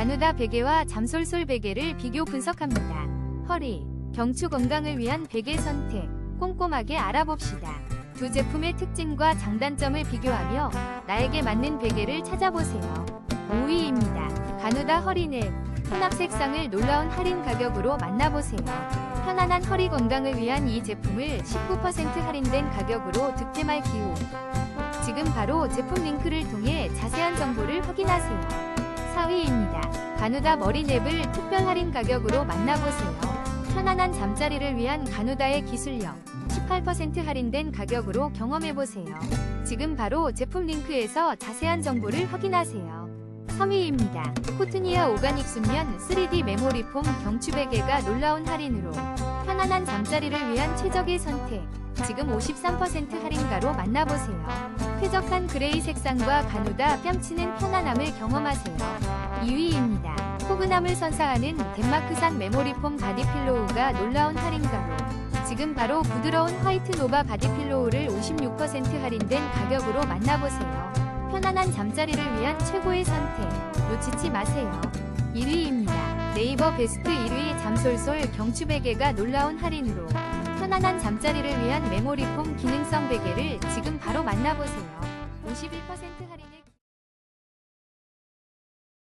가누다 베개와 잠솔솔 베개를 비교 분석합니다. 허리, 경추 건강을 위한 베개 선택, 꼼꼼하게 알아봅시다. 두 제품의 특징과 장단점을 비교하며 나에게 맞는 베개를 찾아보세요. 5위입니다. 가누다 허리넷, 혼합 색상을 놀라운 할인 가격으로 만나보세요. 편안한 허리 건강을 위한 이 제품을 19% 할인된 가격으로 득템할 기호. 지금 바로 제품 링크를 통해 자세한 정보를 확인하세요. 4위입니다. 가누다 머리냅을 특별 할인 가격으로 만나보세요. 편안한 잠자리를 위한 가누다의 기술력 18% 할인된 가격으로 경험해보세요. 지금 바로 제품 링크에서 자세한 정보를 확인하세요. 3위입니다. 코트니아 오가닉 순면 3D 메모리 폼 경추 베개가 놀라운 할인으로 편안한 잠자리를 위한 최적의 선택. 지금 53% 할인가로 만나보세요. 쾌적한 그레이 색상과 가누다 뺨치는 편안함을 경험하세요. 2위입니다. 포근함을 선사하는 덴마크산 메모리폼 바디필로우가 놀라운 할인가로 지금 바로 부드러운 화이트 노바 바디필로우를 56% 할인된 가격으로 만나보세요. 편안한 잠자리를 위한 최고의 선택 놓치지 마세요. 1위입니다. 네이버 베스트 1위 잠솔솔 경추 베개가 놀라운 할인으로 편안한 잠자리를 위한 메모리폼 기능성 베개를 지금 바로 만나보세요. 51% 할인